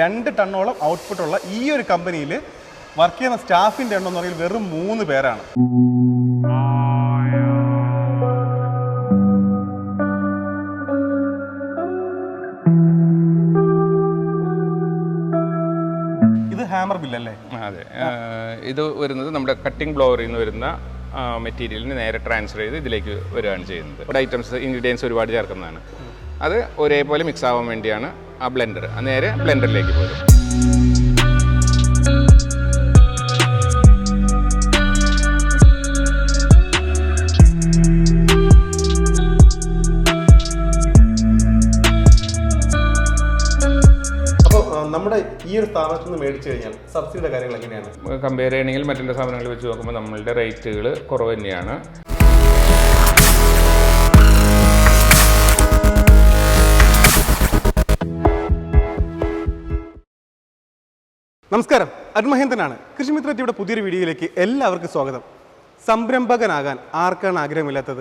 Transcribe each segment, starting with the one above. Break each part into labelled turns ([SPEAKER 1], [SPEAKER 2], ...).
[SPEAKER 1] രണ്ട് ടണ്ണോളം ഔട്ട്പുട്ടുള്ള ഈ ഒരു കമ്പനിയിൽ വർക്ക് ചെയ്യുന്ന സ്റ്റാഫിന്റെ എണ്ണം എന്ന് പറയുന്നത് വെറും മൂന്ന് പേരാണ്. ഇത് ഹാമർ
[SPEAKER 2] അതെ. ഇത് വരുന്നത് നമ്മുടെ കട്ടിംഗ് ബ്ലോവറിൽ നിന്ന് വരുന്ന മെറ്റീരിയലിന് നേരെ ട്രാൻസ്ഫർ ചെയ്ത് ഇതിലേക്ക് വരികയാണ് ചെയ്യുന്നത്. ഐറ്റംസ് ഇൻഗ്രീഡിയൻസ് ഒരുപാട് ചേർക്കുന്നതാണ്. അത് ഒരേപോലെ മിക്സ് ആവാൻ വേണ്ടിയാണ് ആ ബ്ലെൻഡർ നേരെ ബ്ലെൻഡറിലേക്ക് പോരും.
[SPEAKER 1] നമ്മുടെ ഈ ഒരു സ്ഥാപനത്തിൽ നിന്ന് മേടിച്ചു കഴിഞ്ഞാൽ സബ്സിഡിയുടെ കാര്യങ്ങൾ എങ്ങനെയാണ്?
[SPEAKER 2] കമ്പയർ ചെയ്യണമെങ്കിൽ മറ്റുള്ള സാധനങ്ങൾ വെച്ച് നോക്കുമ്പോൾ നമ്മളുടെ റേറ്റുകൾ കുറവ് തന്നെയാണ്.
[SPEAKER 1] നമസ്കാരം. അരുൺമഹേന്ദ്രനാണ്. കൃഷിമിത്ര ടിയുടെ പുതിയൊരു വീഡിയോയിലേക്ക് എല്ലാവർക്കും സ്വാഗതം. സംരംഭകനാകാൻ ആർക്കാണ് ആഗ്രഹമില്ലാത്തത്?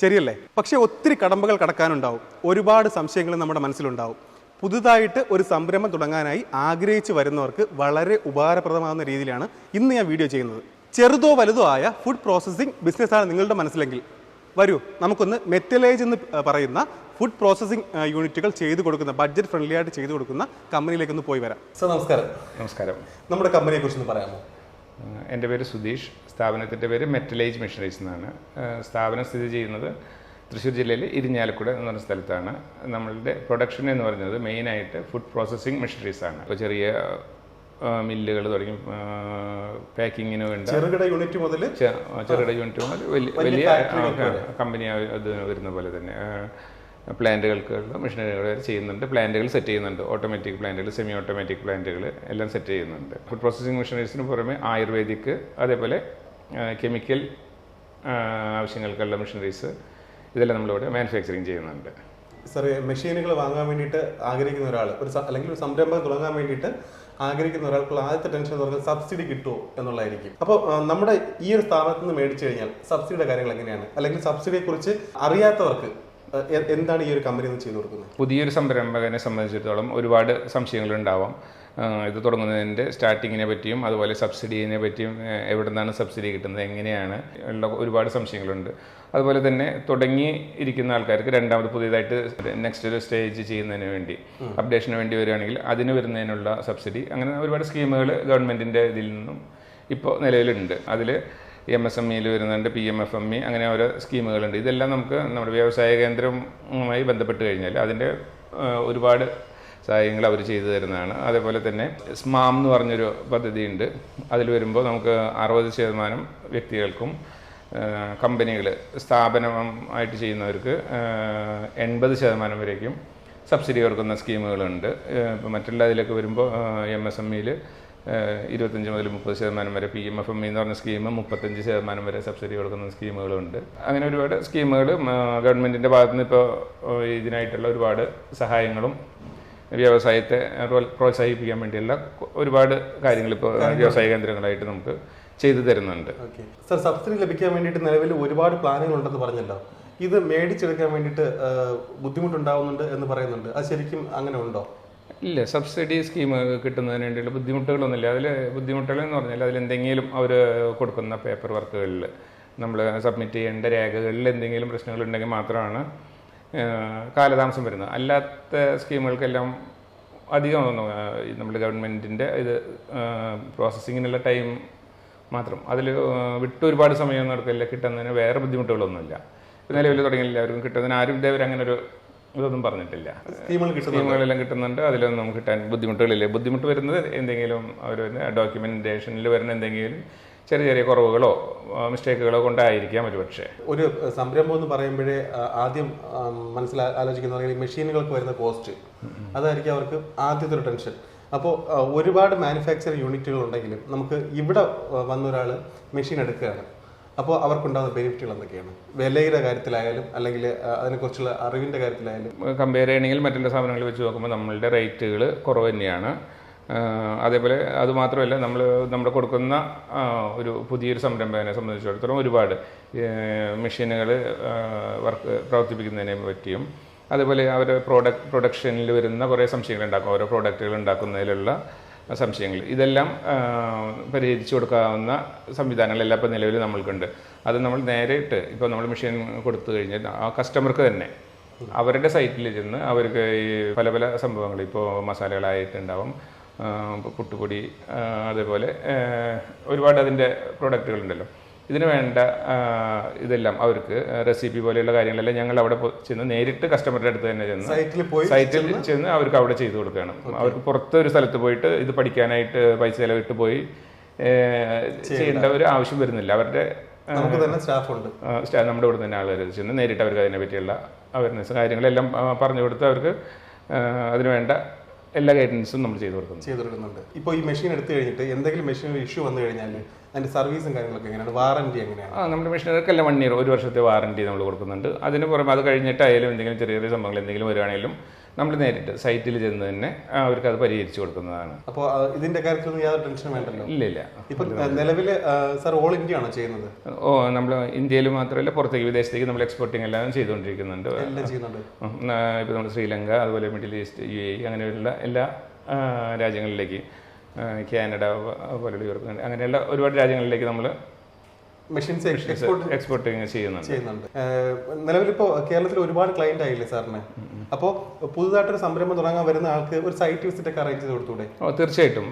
[SPEAKER 1] ശരിയല്ലേ? പക്ഷേ ഒത്തിരി കടമ്പകൾ കടക്കാനുണ്ടാവും. ഒരുപാട് സംശയങ്ങൾ നമ്മുടെ മനസ്സിലുണ്ടാവും. പുതുതായിട്ട് ഒരു സംരംഭം തുടങ്ങാനായി ആഗ്രഹിച്ചു വരുന്നവർക്ക് വളരെ ഉപകാരപ്രദമാകുന്ന രീതിയിലാണ് ഇന്ന് ഞാൻ വീഡിയോ ചെയ്യുന്നത്. ചെറുതോ വലുതോ ആയ ഫുഡ് പ്രോസസ്സിംഗ് ബിസിനസ്സാണ് നിങ്ങളുടെ മനസ്സിലെങ്കിൽ. വരൂ നമുക്കൊന്ന് മെറ്റലേജ് എന്ന് പറയുന്ന ഫുഡ് പ്രോസസ്സിംഗ് യൂണിറ്റുകൾ ചെയ്തു കൊടുക്കുന്ന ബഡ്ജറ്റ് ഫ്രണ്ട്ലി ആയിട്ട് ചെയ്തു കൊടുക്കുന്ന കമ്പനിയിലേക്ക് ഒന്ന് പോയി വരാം. സർ നമസ്കാരം.
[SPEAKER 2] നമസ്കാരം.
[SPEAKER 1] നമ്മുടെ കമ്പനിയെ കുറിച്ച് ഒന്ന് പറയാമോ?
[SPEAKER 2] എന്റെ പേര് സുധീഷ്. സ്ഥാപനത്തിന്റെ പേര് മെറ്റലൈജ് മെഷീനറീസ് എന്നാണ്. സ്ഥാപനം സ്ഥിതി ചെയ്യുന്നത് തൃശ്ശൂർ ജില്ലയിൽ ഇരിഞ്ഞാലക്കുട എന്ന് പറഞ്ഞ സ്ഥലത്താണ്. നമ്മളുടെ പ്രൊഡക്ഷൻ എന്ന് പറയുന്നത് മെയിനായിട്ട് ഫുഡ് പ്രോസസ്സിംഗ് മെഷീനറീസ് ആണ്. ഇപ്പോൾ ചെറിയ മില്ലുകൾ തുടങ്ങി പാക്കിങ്ങിന് വേണ്ട
[SPEAKER 1] ചെറുകിട യൂണിറ്റ് മുതൽ
[SPEAKER 2] ചെറുകിട യൂണിറ്റ് മുതൽ വലിയ കമ്പനി അത് വരുന്ന പോലെ തന്നെ. പ്ലാന്റുകൾക്ക് മെഷീനറികൾ വരെ ചെയ്യുന്നുണ്ട്. പ്ലാന്റുകൾ സെറ്റ് ചെയ്യുന്നുണ്ട്. ഓട്ടോമാറ്റിക് പ്ലാന്റുകൾ സെമി ഓട്ടോമാറ്റിക് പ്ലാന്റുകൾ എല്ലാം സെറ്റ് ചെയ്യുന്നുണ്ട്. ഫുഡ് പ്രോസസ്സിംഗ് മെഷീനറീസിന് പുറമെ ആയുർവേദിക് അതേപോലെ കെമിക്കൽ ആവശ്യങ്ങൾക്കുള്ള മെഷീനറീസ് ഇതെല്ലാം നമ്മളിവിടെ മാനുഫാക്ചറിങ് ചെയ്യുന്നുണ്ട്.
[SPEAKER 1] സാറേ മെഷീനുകൾ വാങ്ങാൻ വേണ്ടിയിട്ട് ആഗ്രഹിക്കുന്ന ഒരാൾ ഒരു അല്ലെങ്കിൽ ഒരു സംരംഭം തുടങ്ങാൻ വേണ്ടിയിട്ട് ആഗ്രഹിക്കുന്ന ഒരാൾക്കുള്ള ആദ്യത്തെ ടെൻഷൻ എന്ന് പറഞ്ഞാൽ സബ്സിഡി കിട്ടുമോ എന്നുള്ളതായിരിക്കും. അപ്പോൾ നമ്മുടെ ഈ ഒരു സ്ഥാപനത്തിൽ നിന്ന് മേടിച്ചു കഴിഞ്ഞാൽ സബ്സിഡിയുടെ കാര്യങ്ങൾ എങ്ങനെയാണ്? അല്ലെങ്കിൽ സബ്സിഡിയെക്കുറിച്ച് അറിയാത്തവർക്ക് എന്താണ് ഈ ഒരു കമ്പനി ചെയ്തു കൊടുക്കുന്നത്?
[SPEAKER 2] പുതിയൊരു സംരംഭകനെ സംബന്ധിച്ചിടത്തോളം ഒരുപാട് സംശയങ്ങൾ ഉണ്ടാവാം ഇത് തുടങ്ങുന്നതിന്റെ സ്റ്റാർട്ടിങ്ങിനെ പറ്റിയും അതുപോലെ സബ്സിഡിനെ പറ്റിയും എവിടെ നിന്നാണ് സബ്സിഡി കിട്ടുന്നത് എങ്ങനെയാണ് ഉള്ള ഒരുപാട് സംശയങ്ങളുണ്ട്. അതുപോലെ തന്നെ തുടങ്ങി ഇരിക്കുന്ന ആൾക്കാർക്ക് രണ്ടാമത് പുതിയതായിട്ട് നെക്സ്റ്റ് ഒരു സ്റ്റേജ് ചെയ്യുന്നതിന് വേണ്ടി അപ്ഡേഷന് വേണ്ടി വരികയാണെങ്കിൽ അതിന് വരുന്നതിനുള്ള സബ്സിഡി അങ്ങനെ ഒരുപാട് സ്കീമുകൾ ഗവൺമെന്റിന്റെ ഇതിൽ നിന്നും ഇപ്പോൾ നിലവിലുണ്ട്. അതിൽ എം എസ് എം ഇയിൽ വരുന്നുണ്ട് P M F M E അങ്ങനെ ഓരോ സ്കീമുകളുണ്ട്. ഇതെല്ലാം നമുക്ക് നമ്മുടെ വ്യവസായ കേന്ദ്രവുമായി ബന്ധപ്പെട്ട് കഴിഞ്ഞാൽ അതിന്റെ ഒരുപാട് സഹായങ്ങൾ അവർ ചെയ്തു തരുന്നതാണ്. അതേപോലെ തന്നെ സ്മാം എന്ന് പറഞ്ഞൊരു പദ്ധതിയുണ്ട്. അതിൽ വരുമ്പോൾ നമുക്ക് അറുപത് ശതമാനം വ്യക്തികൾക്കും കമ്പനികൾ സ്ഥാപനമായിട്ട് ചെയ്യുന്നവർക്ക് എൺപത് ശതമാനം വരേക്കും സബ്സിഡി കൊടുക്കുന്ന സ്കീമുകളുണ്ട്. ഇപ്പോൾ മറ്റുള്ള ഇതിലൊക്കെ വരുമ്പോൾ എം എസ് എം ഇയിൽ ഇരുപത്തഞ്ച് മുതൽ മുപ്പത് ശതമാനം വരെ പി എം എഫ് എം എന്ന് പറഞ്ഞ സ്കീം മുപ്പത്തഞ്ച് ശതമാനം വരെ സബ്സിഡി കൊടുക്കുന്ന സ്കീമുകളുണ്ട്. അങ്ങനെ ഒരുപാട് സ്കീമുകൾ ഗവൺമെന്റിന്റെ ഭാഗത്തു നിന്ന് ഇപ്പോൾ ഇതിനായിട്ടുള്ള ഒരുപാട് സഹായങ്ങളും വ്യവസായത്തെ പ്രോത്സാഹിപ്പിക്കാൻ വേണ്ടിയുള്ള ഒരുപാട് കാര്യങ്ങൾ ഇപ്പോൾ വ്യവസായ കേന്ദ്രങ്ങളായിട്ട് നമുക്ക് ചെയ്തു തരുന്നുണ്ട്.
[SPEAKER 1] സർ സബ്സിഡി ലഭിക്കാൻ വേണ്ടിയിട്ട് നിലവിൽ ഒരുപാട് പ്ലാനുകൾ ഉണ്ടെന്ന് പറഞ്ഞല്ലോ. ഇത് മേടിച്ചെടുക്കാൻ വേണ്ടിയിട്ട് ബുദ്ധിമുട്ടുണ്ടാവുന്നുണ്ട് എന്ന് പറയുന്നുണ്ട്. അത് ശരിക്കും അങ്ങനെ ഉണ്ടോ?
[SPEAKER 2] ഇല്ല സബ്സിഡി സ്കീം കിട്ടുന്നതിന് വേണ്ടിയുള്ള ബുദ്ധിമുട്ടുകളൊന്നുമില്ല. അതിൽ ബുദ്ധിമുട്ടുകൾ എന്ന് പറഞ്ഞാൽ അതിലെന്തെങ്കിലും അവർ കൊടുക്കുന്ന പേപ്പർ വർക്കുകളിൽ നമ്മൾ സബ്മിറ്റ് ചെയ്യേണ്ട രേഖകളിൽ എന്തെങ്കിലും പ്രശ്നങ്ങളുണ്ടെങ്കിൽ മാത്രമാണ് കാലതാമസം വരുന്നത്. അല്ലാത്ത സ്കീമുകൾക്കെല്ലാം അധികം ഒന്നും നമ്മുടെ ഗവൺമെന്റിന്റെ ഇത് പ്രോസസ്സിങ്ങിനുള്ള ടൈം മാത്രം? അതിൽ വിട്ട് ഒരുപാട് സമയം നടക്കില്ല കിട്ടുന്നതിന് വേറെ ബുദ്ധിമുട്ടുകളൊന്നുമില്ല. നിലവിൽ തുടങ്ങിയ എല്ലാവർക്കും കിട്ടുന്നതിന് ആരും ഇതേവരെ അങ്ങനെ ഒരു ഇതൊന്നും പറഞ്ഞിട്ടില്ല. സ്കീമുകളെല്ലാം കിട്ടുന്നുണ്ട്. അതിലൊന്നും നമുക്ക് കിട്ടാൻ ബുദ്ധിമുട്ടുകളില്ല. ബുദ്ധിമുട്ട് വരുന്നത് എന്തെങ്കിലും അവർ ഡോക്യുമെന്റേഷനിൽ വരുന്ന എന്തെങ്കിലും ചെറിയ ചെറിയ കുറവുകളോ മിസ്റ്റേക്കുകളോ കൊണ്ടായിരിക്കാം ഒരു പക്ഷേ
[SPEAKER 1] ഒരു സംരംഭം എന്ന് പറയുമ്പോഴേ ആദ്യം മനസ്സിൽ ആലോചിക്കുന്ന മെഷീനുകൾക്ക് വരുന്ന കോസ്റ്റ്. അതായിരിക്കും അവർക്ക് ആദ്യത്തെ ഒരു ടെൻഷൻ. അപ്പോൾ ഒരുപാട് മാനുഫാക്ചറിങ് യൂണിറ്റുകൾ ഉണ്ടെങ്കിലും നമുക്ക് ഇവിടെ വന്നൊരാൾ ഒരാൾ മെഷീൻ എടുക്കുകയാണ്. അപ്പോൾ അവർക്കുണ്ടാകുന്ന ബെനിഫിറ്റുകൾ എന്തൊക്കെയാണ്? വിലയുടെ കാര്യത്തിലായാലും അല്ലെങ്കിൽ അതിനെക്കുറിച്ചുള്ള അറിവിന്റെ കാര്യത്തിലായാലും.
[SPEAKER 2] കമ്പയർ ചെയ്യണമെങ്കിൽ മറ്റുള്ള സാധനങ്ങൾ വെച്ച് നോക്കുമ്പോൾ നമ്മളുടെ റേറ്റുകൾ കുറവ് തന്നെയാണ്. അതേപോലെ അതുമാത്രമല്ല നമ്മൾ നമ്മൾ കൊടുക്കുന്ന ഒരു പുതിയൊരു സംരംഭകനെ സംബന്ധിച്ചിടത്തോളം ഒരുപാട് മെഷീനുകൾ വർക്ക് പ്രവർത്തിപ്പിക്കുന്നതിനെ പറ്റിയും അതുപോലെ അവർ പ്രോഡക്റ്റ് പ്രൊഡക്ഷനിൽ വരുന്ന കുറേ സംശയങ്ങൾ ഉണ്ടാക്കും. ഓരോ പ്രോഡക്റ്റുകൾ ഉണ്ടാക്കുന്നതിലുള്ള സംശയങ്ങൾ. ഇതെല്ലാം പരിഹരിച്ചു കൊടുക്കാവുന്ന സംവിധാനങ്ങളെല്ലാം ഇപ്പോൾ നിലവിൽ നമ്മൾക്കുണ്ട്. അത് നമ്മൾ നേരിട്ട് ഇപ്പോൾ നമ്മൾ മെഷീൻ കൊടുത്തു കഴിഞ്ഞാൽ ആ കസ്റ്റമർക്ക് തന്നെ അവരുടെ സൈറ്റിൽ ചെന്ന് അവർക്ക് ഈ പല പല സംഭവങ്ങൾ ഇപ്പോൾ മസാലകളായിട്ടുണ്ടാവും പുട്ടുപൊടി അതേപോലെ ഒരുപാട് അതിന്റെ പ്രോഡക്റ്റുകളുണ്ടല്ലോ. ഇതിന് വേണ്ട ഇതെല്ലാം അവർക്ക് റെസിപ്പി പോലെയുള്ള കാര്യങ്ങളെല്ലാം ഞങ്ങൾ അവിടെ ചെന്ന് നേരിട്ട് കസ്റ്റമറുടെ അടുത്ത് തന്നെ ചെന്ന്
[SPEAKER 1] സൈറ്റിൽ പോയി
[SPEAKER 2] സൈറ്റിൽ ചെന്ന് അവർക്ക് അവിടെ ചെയ്തു കൊടുക്കുകയാണ്. അവർക്ക് പുറത്ത് ഒരു സ്ഥലത്ത് പോയിട്ട് ഇത് പഠിക്കാനായിട്ട് പൈസ ചിലവിട്ട് പോയി ചെയ്യേണ്ട. ഒരു ആവശ്യം വരുന്നില്ല. അവരുടെ
[SPEAKER 1] നമുക്ക് തന്നെ
[SPEAKER 2] നമ്മുടെ ഇവിടെ തന്നെ ആളുകൾ ചെന്ന് നേരിട്ട് അവർക്ക് അതിനെ പറ്റിയുള്ള അവയർനെസ് കാര്യങ്ങളെല്ലാം പറഞ്ഞു കൊടുത്ത് അവർക്ക് ആ, അതിന് വേണ്ട എല്ലാ ഗൈഡൻസും നമ്മൾ ചെയ്തു കൊടുക്കുന്നു
[SPEAKER 1] ചെയ്തു കൊടുക്കുന്നുണ്ട്. ഇപ്പോൾ ഈ മെഷീൻ എടുത്തു കഴിഞ്ഞിട്ട് എന്തെങ്കിലും മെഷീനിൽ ഇഷ്യൂ വന്നു കഴിഞ്ഞാൽ അതിന്റെ സർവീസും കാര്യങ്ങളൊക്കെ എങ്ങനെയാണ്? വാറന്റി എങ്ങനെയാണ്?
[SPEAKER 2] ആ നമ്മുടെ മെഷീനറിക്കെല്ലാം വൺ ഇയർ ഒരു വർഷത്തെ വാറണ്ടി നമ്മൾ കൊടുക്കുന്നുണ്ട്. അതിന് പുറമെ അത് കഴിഞ്ഞിട്ടായാലും എന്തെങ്കിലും ചെറിയ ചെറിയ സംഭവങ്ങൾ എന്തെങ്കിലും വരികയാണെങ്കിലും നമ്മൾ നേരിട്ട് സൈറ്റിൽ ചെന്ന് തന്നെ അവർക്ക് അത് പരിഹരിച്ചു കൊടുക്കുന്നതാണ്.
[SPEAKER 1] അപ്പോൾ ഇതിന്റെ കാര്യത്തിലൊന്നും യാതൊരു ടെൻഷനും വേണ്ടല്ലോ?
[SPEAKER 2] ഇല്ല ഇല്ല.
[SPEAKER 1] ഇപ്പൊ നിലവിൽ സർ ഓൾ ഇന്ത്യ ആണോ ചെയ്യുന്നത്?
[SPEAKER 2] ഓ നമ്മൾ ഇന്ത്യയിൽ മാത്രമല്ല പുറത്തേക്ക് വിദേശത്തേക്ക് നമ്മൾ എക്സ്പോർട്ടിംഗ് എല്ലാം ചെയ്തുകൊണ്ടിരിക്കുന്നുണ്ട്.
[SPEAKER 1] എല്ലാം ചെയ്യുന്നുണ്ട്.
[SPEAKER 2] ഇപ്പോൾ നമ്മൾ ശ്രീലങ്ക അതുപോലെ മിഡിൽ ഈസ്റ്റ് യു എ അങ്ങനെയുള്ള എല്ലാ രാജ്യങ്ങളിലേക്ക് കാനഡ പോലെയുള്ള യൂറോപ്പ് അങ്ങനെയുള്ള ഒരുപാട് രാജ്യങ്ങളിലേക്ക് നമ്മൾ
[SPEAKER 1] മെഷീൻസ് എക്സ്പോർട്ട്
[SPEAKER 2] എക്സ്പോർട്ട് ചെയ്യുന്നുണ്ട്.
[SPEAKER 1] ചെയ്യുന്നുണ്ട്. നിലവിലിപ്പോ കേരളത്തിൽ ഒരുപാട് ക്ലയന്റ് ആയില്ലേ സാറിന് അപ്പോൾ പുതുതായിട്ടൊരു സംരംഭം തുടങ്ങാൻ വരുന്ന ആൾക്ക് ഒരു സൈറ്റ് വിസിറ്റ് ഒക്കെ അറേഞ്ച് ചെയ്ത് കൊടുത്തൂടെ
[SPEAKER 2] ഓ തീർച്ചയായിട്ടും.